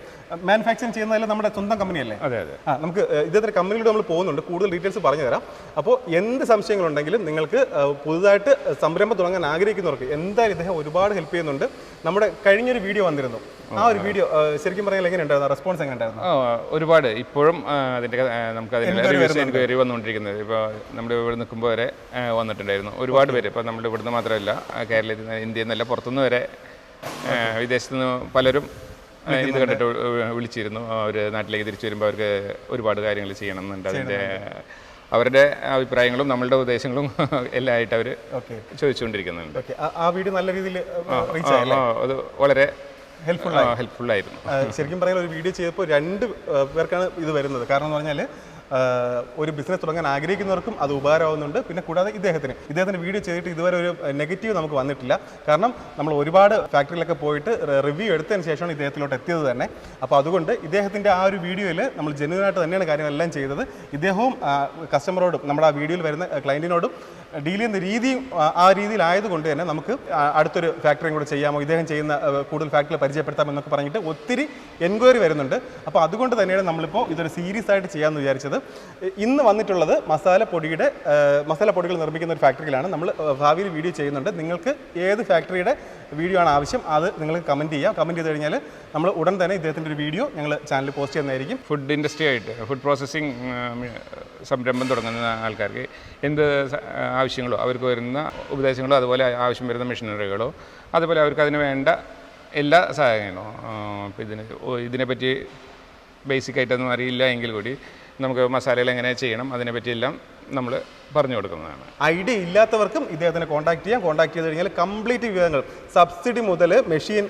[SPEAKER 1] മാനുഫാക്ചറിങ് ചെയ്യുന്നതല്ല നമ്മുടെ സ്വന്തം കമ്പനിയല്ലേ?
[SPEAKER 2] അതെ അതെ.
[SPEAKER 1] ആ നമുക്ക് ഏഹ്, ഇദ്ദേഹത്തിന്റെ കമ്പനിയിലൂടെ നമ്മൾ പോകുന്നുണ്ട്. കൂടുതൽ ഡീറ്റെയിൽസ് പറഞ്ഞു തരാം. അപ്പോൾ എന്ത് സംശയങ്ങളുണ്ടെങ്കിലും നിങ്ങൾക്ക് പുതുതായിട്ട് സംരംഭം തുടങ്ങാൻ ആഗ്രഹിക്കുന്നവർക്ക് എന്തായാലും ഇദ്ദേഹം ഒരുപാട് ഹെൽപ്പ് ചെയ്യുന്നുണ്ട്. നമ്മുടെ കഴിഞ്ഞൊരു വീഡിയോ വന്നിരുന്നു. ആ ഒരു വീഡിയോ ശരിക്കും പറഞ്ഞാൽ എങ്ങനെ ഉണ്ടായിരുന്നു? റെസ്പോൺസ് എങ്ങനെ ഉണ്ടായിരുന്നു?
[SPEAKER 2] ആ, ഒരുപാട്. ഇപ്പോഴും അതിന്റെ അതിന്റെ നമുക്ക് അതിന്റെ എൻക്വയറി വന്നുകൊണ്ടിരിക്കുന്നത്. ഇപ്പോൾ നമ്മുടെ ഇവിടെ നിൽക്കുമ്പോൾ വരെ വന്നിട്ടുണ്ടായിരുന്നു. ഒരുപാട് പേര്. ഇപ്പോൾ നമ്മുടെ ഇവിടുന്ന് മാത്രമല്ല കേരളത്തിൽ നിന്ന് ഇന്ത്യയിൽ നിന്നല്ല പുറത്തുനിന്ന് വരെ വിദേശത്തു നിന്ന് പലരും ഇത് കണ്ടിട്ട് വിളിച്ചിരുന്നു. അവർ നാട്ടിലേക്ക് തിരിച്ചു വരുമ്പോൾ അവർക്ക് ഒരുപാട് കാര്യങ്ങൾ ചെയ്യണം എന്നുണ്ട് അതിന്റെ അവരുടെ അഭിപ്രായങ്ങളും നമ്മളുടെ ഉദ്ദേശങ്ങളും എല്ലാം ആയിട്ട് അവർ ചോദിച്ചുകൊണ്ടിരിക്കുന്നുണ്ട്.
[SPEAKER 1] ആ വീഡിയോ നല്ല രീതിയിൽ
[SPEAKER 2] അത് വളരെ
[SPEAKER 1] ഹെൽപ്ഫുൾ
[SPEAKER 2] ഹെൽപ്ഫുൾ ആയിരുന്നു.
[SPEAKER 1] ശരിക്കും പറയാൻ ഒരു വീഡിയോ ചെയ്തപ്പോൾ രണ്ട് പേർക്കാണ് ഇത് വരുന്നത്. കാരണം എന്ന് പറഞ്ഞാൽ ഒരു ബിസിനസ് തുടങ്ങാൻ ആഗ്രഹിക്കുന്നവർക്കും അത് ഉപകാരമാവുന്നുണ്ട്. പിന്നെ കൂടാതെ ഇദ്ദേഹത്തിന്. ഇദ്ദേഹത്തിന് വീഡിയോ ചെയ്തിട്ട് ഇതുവരെ ഒരു നെഗറ്റീവ് നമുക്ക് വന്നിട്ടില്ല. കാരണം നമ്മൾ ഒരുപാട് ഫാക്ടറിയിലൊക്കെ പോയിട്ട് റിവ്യൂ എടുത്തതിന് ശേഷമാണ് ഇദ്ദേഹത്തിലോട്ട് എത്തിയത് തന്നെ. അപ്പോൾ അതുകൊണ്ട് ഇദ്ദേഹത്തിന്റെ ആ ഒരു വീഡിയോയിൽ നമ്മൾ ജെന്യൂനായിട്ട് തന്നെയാണ് കാര്യങ്ങളെല്ലാം ചെയ്തത്. ഇദ്ദേഹവും കസ്റ്റമറോടും നമ്മുടെ ആ വീഡിയോയിൽ വരുന്ന ക്ലയന്റിനോടും ഡീൽ ചെയ്യുന്ന രീതിയും ആ- രീതിയിലായതുകൊണ്ട് തന്നെ നമുക്ക് അടുത്തൊരു ഫാക്ടറിയും കൂടെ ചെയ്യാമോ ഇദ്ദേഹം ചെയ്യുന്ന കൂടുതൽ ഫാക്ടറികൾ പരിചയപ്പെടുത്താമെന്നൊക്കെ പറഞ്ഞിട്ട് ഒത്തിരി എൻക്വയറി വരുന്നുണ്ട്. അപ്പോൾ അതുകൊണ്ട് തന്നെയാണ് നമ്മളിപ്പോൾ ഇതൊരു സീരീസ് ആയിട്ട് ചെയ്യാമെന്ന് വിചാരിച്ചത്. ഇന്ന് വന്നിട്ടുള്ളത് മസാല പൊടിയുടെ മസാല പൊടികൾ നിർമ്മിക്കുന്ന ഒരു ഫാക്ടറിയിലാണ്. നമ്മൾ ഭാവിയിൽ വീഡിയോ ചെയ്യുന്നുണ്ട്. നിങ്ങൾക്ക് ഏത് ഫാക്ടറിയുടെ വീഡിയോ ആണ് ആവശ്യം. അത് നിങ്ങൾ കമന്റ് ചെയ്യാം കമന്റ് ചെയ്ത് കഴിഞ്ഞാൽ നമ്മൾ ഉടൻ തന്നെ ഇദ്ദേഹത്തിന്റെ ഒരു വീഡിയോ ഞങ്ങൾ ചാനൽ പോസ്റ്റ് ചെയ്യുന്നതായിരിക്കും.
[SPEAKER 2] ഫുഡ് ഇൻഡസ്ട്രി ആയിട്ട് ഫുഡ് പ്രോസസ്സിംഗ് സംരംഭം തുടങ്ങുന്ന ആൾക്കാർക്ക് എന്ത് ആവശ്യങ്ങളോ അവർക്ക് വരുന്ന ഉപദേശങ്ങളോ അതുപോലെ ആവശ്യം വരുന്ന മെഷീനറികളോ അതുപോലെ അവർക്ക് അതിന് വേണ്ട എല്ലാ സഹായങ്ങളും ഇപ്പോൾ ഇതിന് ഇതിനെപ്പറ്റി ബേസിക് അറിയില്ല എങ്കിൽ കൂടി നമുക്ക് മസാലകൾ എങ്ങനെ ചെയ്യണം അതിനെപ്പറ്റിയെല്ലാം നമ്മൾ പറഞ്ഞു കൊടുക്കുന്നതാണ്.
[SPEAKER 1] ഐഡിയ ഇല്ലാത്തവർക്കും ഇദ്ദേഹത്തിനെ കോൺടാക്ട് ചെയ്യാം. കോൺടാക്ട് ചെയ്ത് കഴിഞ്ഞാൽ കംപ്ലീറ്റ് വിവരങ്ങൾ. സബ്സിഡി മുതൽ മെഷീൻ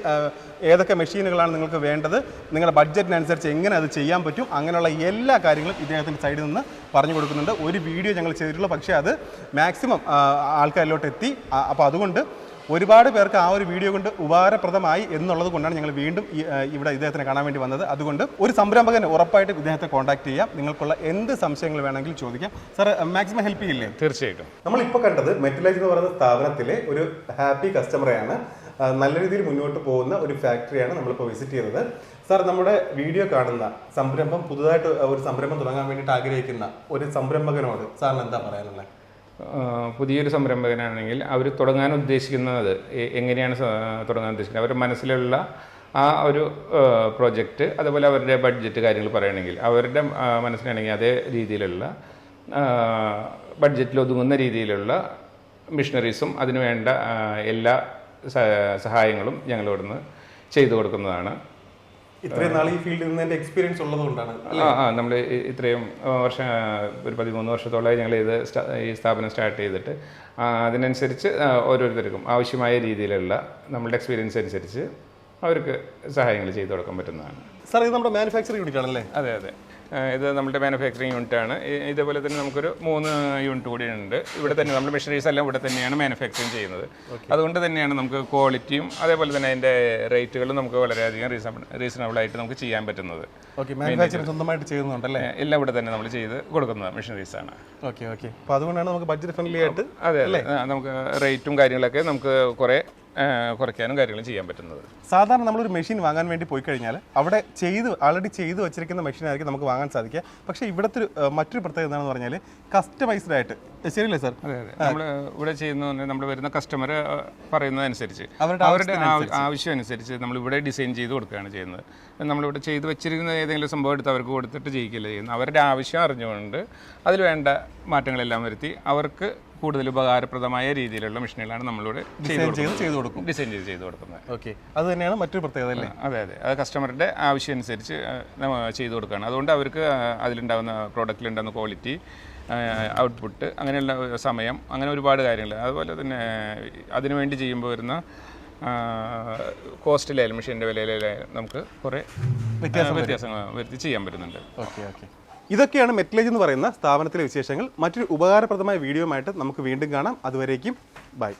[SPEAKER 1] ഏതൊക്കെ മെഷീനുകളാണ് നിങ്ങൾക്ക് വേണ്ടത് നിങ്ങളുടെ ബഡ്ജറ്റിനനുസരിച്ച് എങ്ങനെ അത് ചെയ്യാൻ പറ്റും അങ്ങനെയുള്ള എല്ലാ കാര്യങ്ങളും ഇദ്ദേഹത്തിന്റെ സൈഡിൽ നിന്ന് പറഞ്ഞു കൊടുക്കുന്നുണ്ട്. ഒരു വീഡിയോ ഞങ്ങൾ ചെയ്തിട്ടുള്ളൂ. പക്ഷേ അത് മാക്സിമം ആൾക്കാരിലോട്ട് എത്തി അപ്പോൾ അതുകൊണ്ട് ഒരുപാട് പേർക്ക് ആ ഒരു വീഡിയോ കൊണ്ട് ഉപകാരപ്രദമായി എന്നുള്ളത് കൊണ്ടാണ് ഞങ്ങൾ വീണ്ടും ഇവിടെ ഇദ്ദേഹത്തിനെ കാണാൻ വേണ്ടി വന്നത്. അതുകൊണ്ട് ഒരു സംരംഭകന് ഉറപ്പായിട്ട് ഇദ്ദേഹത്തെ കോൺടാക്ട് ചെയ്യാം. നിങ്ങൾക്കുള്ള എന്ത് സംശയങ്ങൾ വേണമെങ്കിലും ചോദിക്കാം. സാർ മാക്സിമം ഹെൽപ്പ് ചെയ്യില്ലേ
[SPEAKER 2] തീർച്ചയായിട്ടും.
[SPEAKER 1] നമ്മളിപ്പോൾ കണ്ടത് മെറ്റലൈസ് എന്ന് പറയുന്ന സ്ഥാപനത്തിലെ ഒരു ഹാപ്പി കസ്റ്റമറെയാണ് നല്ല രീതിയിൽ മുന്നോട്ട് പോകുന്ന ഒരു ഫാക്ടറിയാണ് നമ്മളിപ്പോൾ വിസിറ്റ് ചെയ്തത്. സാർ നമ്മുടെ വീഡിയോ കാണുന്ന സംരംഭം പുതുതായിട്ട് ഒരു സംരംഭം തുടങ്ങാൻ വേണ്ടിയിട്ട് ആഗ്രഹിക്കുന്ന ഒരു സംരംഭകനോട് സാറിന് എന്താ പറയാനുള്ളത്?
[SPEAKER 2] പുതിയൊരു സംരംഭകനാണെങ്കിൽ അവർ തുടങ്ങാൻ ഉദ്ദേശിക്കുന്നത് എങ്ങനെയാണ് തുടങ്ങാൻ ഉദ്ദേശിക്കുന്നത്? അവരുടെ മനസ്സിലുള്ള ആ ഒരു പ്രോജക്റ്റ് അതുപോലെ അവരുടെ ബഡ്ജറ്റ് കാര്യങ്ങൾ പറയുകയാണെങ്കിൽ അവരുടെ മനസ്സിലാണെങ്കിൽ അതേ രീതിയിലുള്ള ബഡ്ജറ്റിൽ ഒതുങ്ങുന്ന രീതിയിലുള്ള മിഷണറീസും അതിനുവേണ്ട എല്ലാ സഹായങ്ങളും ഞങ്ങൾ ഇവിടുന്ന് ചെയ്തു കൊടുക്കുന്നതാണ്.
[SPEAKER 1] ഇത്രയും നാൾ ഈ ഫീൽഡിൽ നിന്ന് എക്സ്പീരിയൻസ് ഉള്ളതുകൊണ്ടാണ്
[SPEAKER 2] ആ നമ്മൾ ഇത്രയും വർഷം ഒരു പതിമൂന്ന് വർഷത്തോളമായി ഞങ്ങൾ ഇത് ഈ സ്ഥാപനം സ്റ്റാർട്ട് ചെയ്തിട്ട് അതിനനുസരിച്ച് ഓരോരുത്തർക്കും ആവശ്യമായ രീതിയിലുള്ള നമ്മളുടെ എക്സ്പീരിയൻസ് അനുസരിച്ച് അവർക്ക് സഹായങ്ങൾ ചെയ്തു കൊടുക്കാൻ പറ്റുന്നതാണ്.
[SPEAKER 1] സാർ ഇത് നമ്മുടെ മാനുഫാക്ചറിംഗ് യൂണിറ്റ് ആണല്ലേ?
[SPEAKER 2] അതെ അതെ. ഇത് നമ്മുടെ മാനുഫാക്ചറിങ് യൂണിറ്റ് ആണ്. ഇതേപോലെ തന്നെ നമുക്കൊരു മൂന്ന് യൂണിറ്റ് കൂടി ഉണ്ട്. ഇവിടെ തന്നെ നമ്മുടെ മെഷീനറീസ് എല്ലാം ഇവിടെ തന്നെയാണ് മാനുഫാക്ചറിങ് ചെയ്യുന്നത്. അതുകൊണ്ട് തന്നെയാണ് നമുക്ക് ക്വാളിറ്റിയും അതേപോലെ തന്നെ അതിന്റെ റേറ്റുകളും നമുക്ക് വളരെയധികം റീസണബിൾ റീസണബിൾ ആയിട്ട് നമുക്ക് ചെയ്യാൻ പറ്റുന്നത്.
[SPEAKER 1] സ്വന്തമായിട്ട് ചെയ്യുന്നുണ്ടല്ലേ?
[SPEAKER 2] എല്ലാം ഇവിടെ തന്നെ നമ്മൾ ചെയ്ത് കൊടുക്കുന്നത് മെഷീനറീസ് ആണ്.
[SPEAKER 1] ഓക്കെ ഓക്കെ അപ്പോൾ അതുകൊണ്ടാണ് നമുക്ക് ബഡ്ജറ്റ് ഫ്രണ്ട്ലി ആയിട്ട്
[SPEAKER 2] അതെ അല്ലേ? നമുക്ക് റേറ്റും കാര്യങ്ങളൊക്കെ നമുക്ക് കുറേ കുറയ്ക്കാനും കാര്യങ്ങളും ചെയ്യാൻ പറ്റുന്നത്.
[SPEAKER 1] സാധാരണ നമ്മളൊരു മെഷീൻ വാങ്ങാൻ വേണ്ടി പോയി കഴിഞ്ഞാൽ അവിടെ ചെയ്ത് ആൾറെഡി ചെയ്ത് വെച്ചിരിക്കുന്ന മെഷീൻ ആയിരിക്കും നമുക്ക് വാങ്ങാൻ സാധിക്കുക. പക്ഷെ ഇവിടുത്തെ മറ്റൊരു പ്രത്യേകത എന്താണെന്ന് പറഞ്ഞാൽ കസ്റ്റമൈസ്ഡ് ആയിട്ട് ശരിയല്ലേ സാർ
[SPEAKER 2] അതെ അതെ. നമ്മൾ ഇവിടെ ചെയ്യുന്ന നമ്മൾ വരുന്ന കസ്റ്റമർ പറയുന്നതനുസരിച്ച്.
[SPEAKER 1] അവരുടെ
[SPEAKER 2] അവരുടെ ആവശ്യം അനുസരിച്ച് നമ്മൾ ഇവിടെ ഡിസൈൻ ചെയ്ത് കൊടുക്കുകയാണ് ചെയ്യുന്നത്. നമ്മളിവിടെ ചെയ്ത് വെച്ചിരിക്കുന്ന ഏതെങ്കിലും സംഭവം എടുത്ത് അവർക്ക് കൊടുത്തിട്ട് ചെയ്യിക്കില്ല ചെയ്യുന്നത്. അവരുടെ ആവശ്യം അറിഞ്ഞുകൊണ്ട് അതിൽ വേണ്ട മാറ്റങ്ങളെല്ലാം വരുത്തി അവർക്ക് കൂടുതൽ ഉപകാരപ്രദമായ രീതിയിലുള്ള മെഷീനുകളാണ് നമ്മളിവിടെ ചെയ്ത്
[SPEAKER 1] ഡിസൈൻ ചെയ്ത് ചെയ്ത് കൊടുക്കും.
[SPEAKER 2] ഡിസൈൻ ചെയ്ത് ചെയ്ത് കൊടുക്കുന്നത്.
[SPEAKER 1] ഓക്കെ അത് തന്നെയാണ് മറ്റൊരു പ്രത്യേകത അല്ലേ?
[SPEAKER 2] അതെ അതെ. അത് കസ്റ്റമറുടെ ആവശ്യം അനുസരിച്ച് നമ്മൾ ചെയ്തു കൊടുക്കുകയാണ്. അതുകൊണ്ട് അവർക്ക് അതിലുണ്ടാകുന്ന പ്രോഡക്റ്റിലുണ്ടാകുന്ന ക്വാളിറ്റി ഔട്ട്പുട്ട് അങ്ങനെയുള്ള സമയം അങ്ങനെ ഒരുപാട് കാര്യങ്ങൾ. അതുപോലെ തന്നെ അതിനുവേണ്ടി ചെയ്യുമ്പോൾ വരുന്ന കോസ്റ്റിലായാലും മെഷീന്റെ വിലയിലായാലും നമുക്ക് കുറേ വ്യത്യാസം വ്യത്യാസങ്ങൾ വരുത്തി ചെയ്യാൻ പറ്റുന്നുണ്ട്.
[SPEAKER 1] ഓക്കെ ഓക്കെ ഇതൊക്കെയാണ് മെറ്റ്ലേജ് എന്ന് പറയുന്ന സ്ഥാപനത്തിലെ വിശേഷങ്ങൾ. മറ്റൊരു ഉപകാരപ്രദമായ വീഡിയോയുമായിട്ട് നമുക്ക് വീണ്ടും കാണാം. അതുവരേക്കും ബൈ.